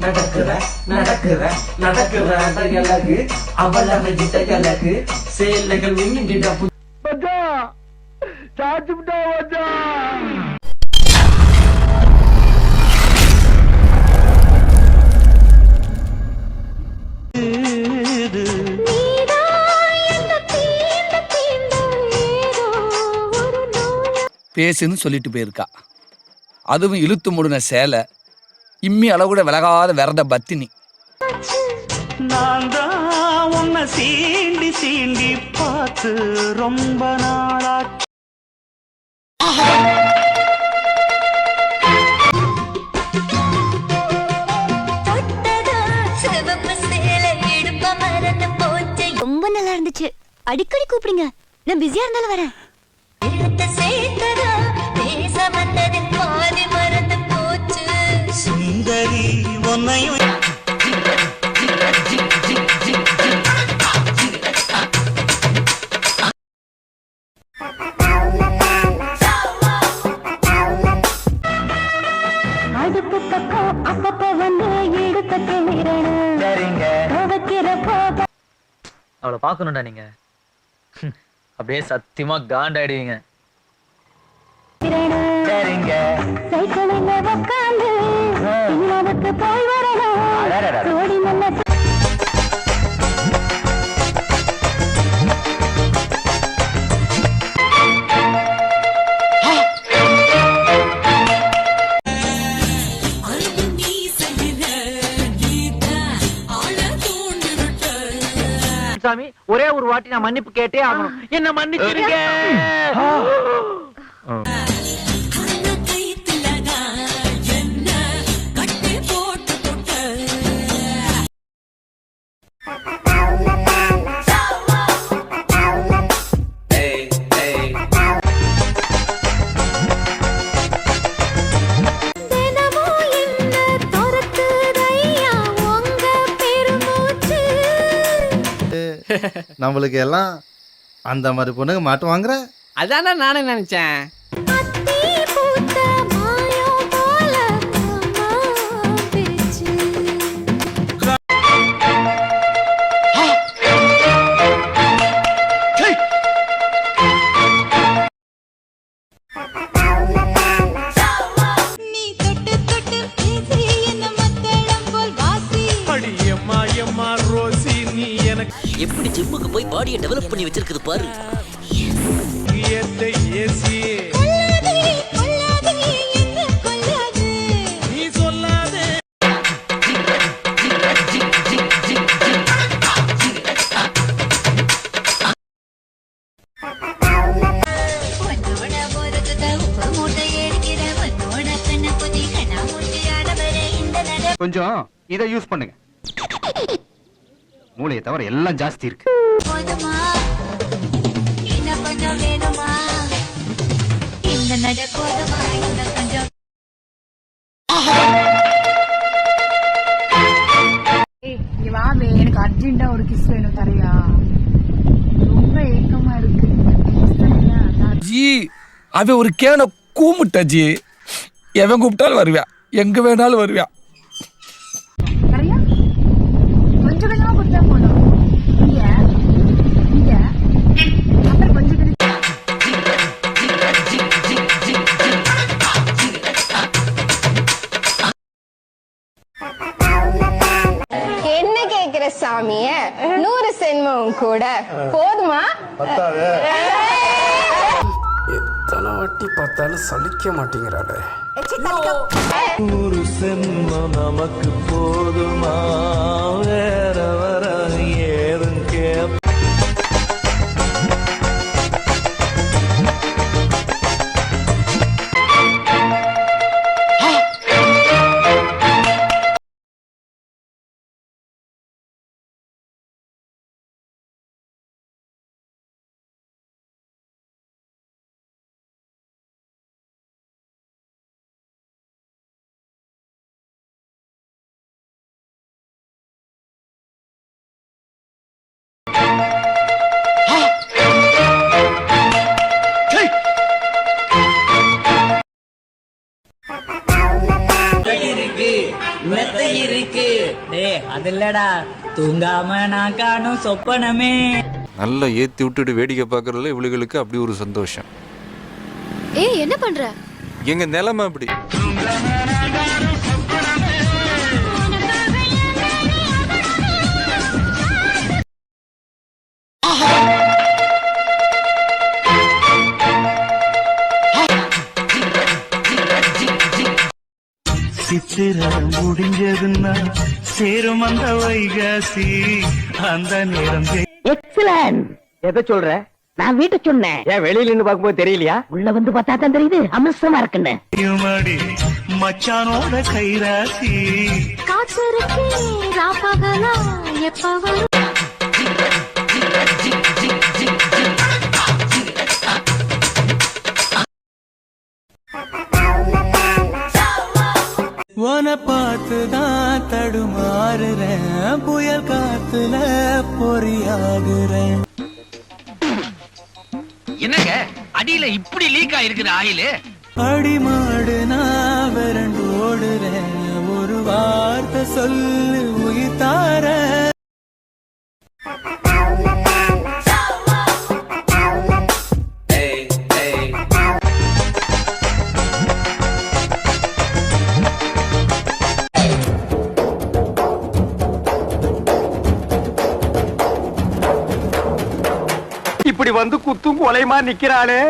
நடக்கிற நடக்கிற நடக்கிற அந்த இலகு அவள வெஜிட்ட இலகு சேலைகள் மின்னிட பேசுன்னு சொல்லிட்டு போயிருக்கா. அதுவும் இழுத்து முடுன சேலை இம்மி அளவுட விலகாத விரத பத்தினி. நான் தான் உன்னை சீண்டி சீண்டி பார்த்து ரொம்ப நாளாச்சு ரொம்ப நல்லா இருந்துச்சு. அடிக்கடி கூப்பிடுங்க. நான் பிஸியா இருந்தாலும் வரேன். சுந்தரி உன்னையும் அவளை பார்க்கணும்டா நீங்க. அப்படியே சத்தியமா காண்டாயிடுவீங்க. சாமி ஒரே ஒரு வாட்டி நான் மன்னிப்பு கேட்டே ஆகணும். என்ன மன்னிச்சிருங்க? நம்மளுக்கு எல்லாம் அந்த மாதிரி பொண்ணுங்க மாட்டு வாங்குற? அதானே நானே நினைச்சேன். பாடியை டெவலப் பண்ணி வச்சிருக்குது பாரு. கொஞ்சம் இதை யூஸ் பண்ணுங்க. மூளையை தவிர எல்லாம் ஜாஸ்தி இருக்கு. போதுமா? இன்னும் கொஞ்சம் வேணுமா? இந்த நட போதுமா? இன்னும் கொஞ்சம் இங்க வாவே எனக்கு அர்ஜென்ட்டா ஒரு கிஸ் வேணும் தரையா? ரொம்ப ஏக்கமா இருக்கு. ஜி அவன் ஒரு கேன கூமுட்ட ஜி. எவன் கூப்பிட்டாலும் வருவியா எங்க வேணாலும் வருவியா சாமிய நூறு சென்மம் கூட. போதுமா? எத்தனை வாட்டி பார்த்தாலும் சலிக்க மாட்டேங்கிறாளே. ஒரு சென்மம் நமக்கு போதுமா இருக்கு? டேய் அது இல்லடா தூங்காம நான் காணும் சொப்பனமே. நல்லா ஏத்தி விட்டுட்டு வேடிக்கை பார்க்கறதுல இவளுகளுக்கு அப்படி ஒரு சந்தோஷம். ஏய் என்ன பண்ற? எங்க நிலைமை அப்படி? முடிஞ்சதுன்னா சேரும் அந்த வைகாசி அந்த நேரம் எக்ஸலன்ட் எதை சொல்ற? நான் வீட்டை சொன்னேன். ஏன் வெளியில இருந்து பார்க்கும்போது தெரியலையா? உள்ள வந்து பார்த்தா தான் தெரியுது. அமிர்தமா இருக்குன்னு. மச்சானோட கைராசி. காத்திருக்கே ராப்பகலா எப்ப பார்த்துதான் தடுமாறுறேன். புயல் காத்துல பொறியாகுறேன். என்னங்க? அடியில இப்படி லீக் ஆயிருக்குது ஆயிலு? அடிமாடு நான் விரண்டு ஓடுறேன். ஒரு வார்த்தை சொல்லு உயிர் தாரேன். இப்படி வந்து குத்தும் கொலைமா நிக்கிறாளே?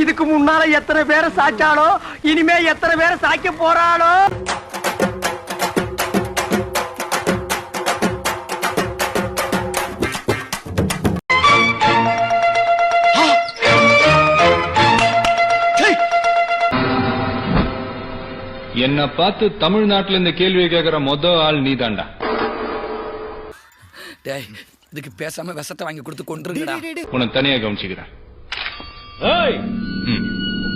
இதுக்கு முன்னால எத்தனை பேரை சாச்சாலோ இனிமே எத்தனை பேரை சாய்க்க போறாளோ? என்ன பார்த்து தமிழ்நாட்டுல இந்த கேள்வி கேட்கிற மொத ஆள் நீதாண்டா? டேய் இதுக்கு பேசாம விஷத்தை வாங்கி கொடுத்து கொண்டுருங்கடா உன்னை தனியா கவனிச்சுக்கிறேன். ஏய்.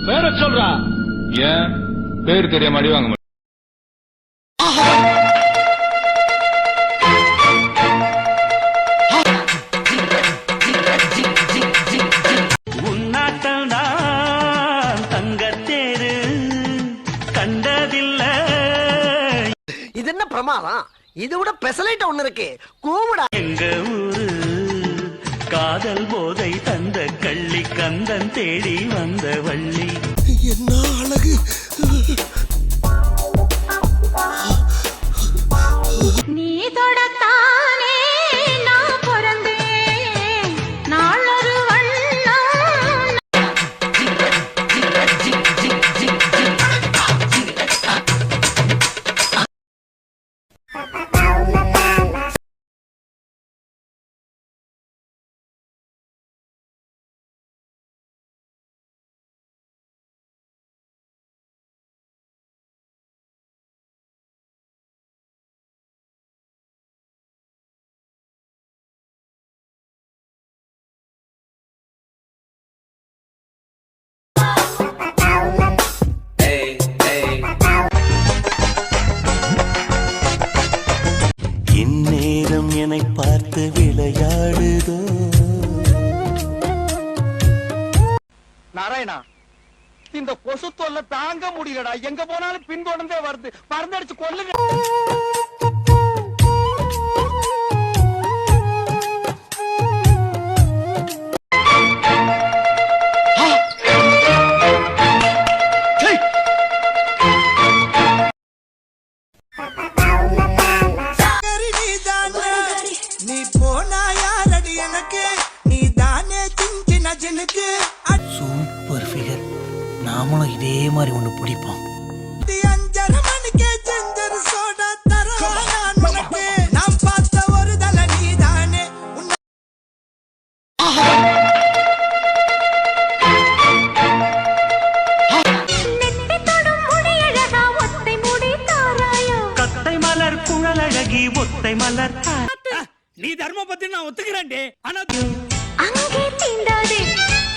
பேர சொல்றா. ஏன்? பேர் தெரியாம அடி வாங்க இது என்ன பிரமாதம்? இது விட பெசலைட் ஒண்ணு இருக்கு. கூவுடா. எங்க ஊரு காதல் போதை தந்த கள்ளி கந்தன் தேடி வந்த வள்ளி. நீ இந்நேரம் என்னை பார்த்து விளையாடுதோ. நாராயணா இந்த கொசு தொல்லை தாங்க முடியலடா. எங்க போனாலும் பின்தொடர்ந்தே வருது. மருந்தடிச்சு கொல்லுங்க. முடியழகா ஒத்தை முடி தாராயா கத்தை மலர் குழலழகி ஒத்தை மலர் நீ தர்ம பத்தி நான் ஒத்துக்கிறேன்டே. ஆனா அங்கே தீண்டாதே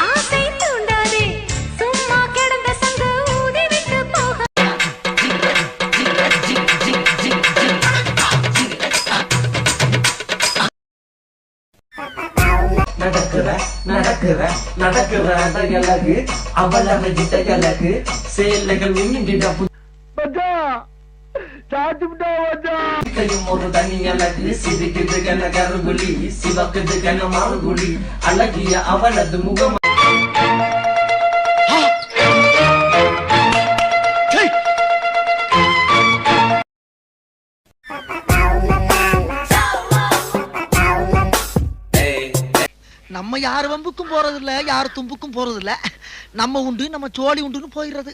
ஆசை தூண்டாதே நடக்கிற நடக்கிற நடக்கிற அந்த இலகு அவள வெஜிட்ட இலகு சேலைகள் மெத்தையும் ஒரு தனி அழகு சிரிக்குது கன கருகுழி சிவக்குது கன மாறுகுழி அழகிய அவளது முகம் தும்புக்கும் வம்புக்கும் யார் தும்புக்கும் போறதில்லை. நம்ம உண்டு நம்ம சோழி உண்டுன்னு போயிடுறது.